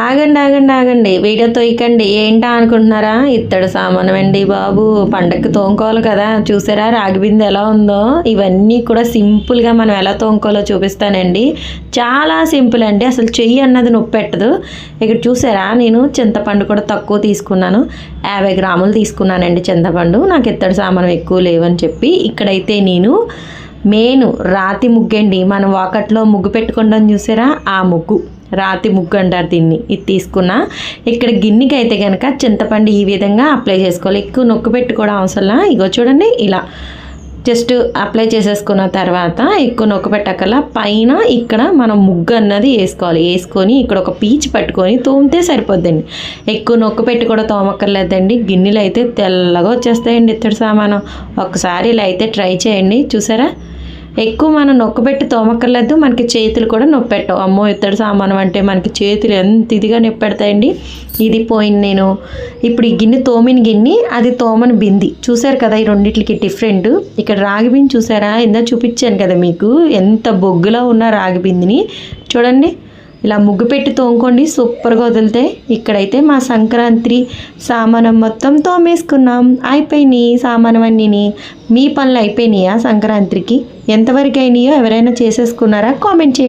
ఆగండి ఆగండి ఆగండి. వీడియో తోయకండి ఏంటా అనుకుంటున్నారా? ఇత్తడి సామానం అండి బాబు. పండగకి తోముకోవాలి కదా. చూసారా? రాగి బిందె ఎలా ఉందో? ఇవన్నీ కూడా సింపుల్గా మనం ఎలా తోముకోవాలో చూపిస్తానండి. చాలా సింపుల్ అండి. అసలు చెయ్యి అన్నది నొప్పి పెట్టదు. ఇక్కడ చూసారా? నేను చింతపండు కూడా తక్కువ తీసుకున్నాను. యాభై గ్రాములు తీసుకున్నానండి చింతపండు. నాకు ఇత్తడి సామానం ఎక్కువ లేవని చెప్పి. ఇక్కడైతే నేను మెయిన్ రాతి ముగ్గండి. మనం వాకట్లో ముగ్గు పెట్టుకుంటాం చూసారా? ఆ ముగ్గు. రాతి ముగ్గు అంటారు దీన్ని. ఇది తీసుకున్నా ఇక్కడ గిన్నెకి అయితే కనుక చింతపండు ఈ విధంగా అప్లై చేసుకోవాలి. ఎక్కువ నొక్కు పెట్టుకోవడం అవసరంలా ఇగో చూడండి ఇలా. జస్ట్ అప్లై చేసేసుకున్న తర్వాత ఎక్కువ నొక్కు పెట్టకల పైన ఇక్కడ మనం ముగ్గు అన్నది వేసుకోవాలి. వేసుకొని ఇక్కడ ఒక పీచ్ పట్టుకొని తోమితే సరిపోద్దండి. ఎక్కువ నొక్కు పెట్టి కూడా తోమక్కర్లేదండి. గిన్నెలు అయితే తెల్లగా వచ్చేస్తాయండి ఇత్తడి సామాను. ఒకసారి ఇలా అయితే ట్రై చేయండి. చూసారా? ఎక్కువ మనం నొక్కబెట్టి తోమక్కర్లేదు మనకి చేతులు కూడా నొప్పెట్టవు. అమ్మో ఇత్తడి సామానం అంటే మనకి చేతులు ఎంత ఇదిగా నొప్పి పెడతాయండి ఇది పోయింది నేను ఇప్పుడు ఈ గిన్నె తోమిన గిన్నె అది తోమని బింది. చూసారు కదా ఈ రెండింటికి డిఫరెంట్ ఇక్కడ రాగి బింది చూసారా? ఇందా చూపించాను కదా మీకు. ఎంత బొగ్గులో ఉన్న రాగి బిందిని. చూడండి. ఇలా ముగ్గు పెట్టి తోముకోండి సూపర్గా వదిలితే ఇక్కడైతే మా సంక్రాంతి సామానం మొత్తం తోమేసుకున్నాం. అయిపోయినాయి సామానం అన్నీని మీ పనులు అయిపోయినాయా సంక్రాంతికి? ఎంతవరకు అయినాయో ఎవరైనా చేసేసుకున్నారా? కామెంట్ చేయండి.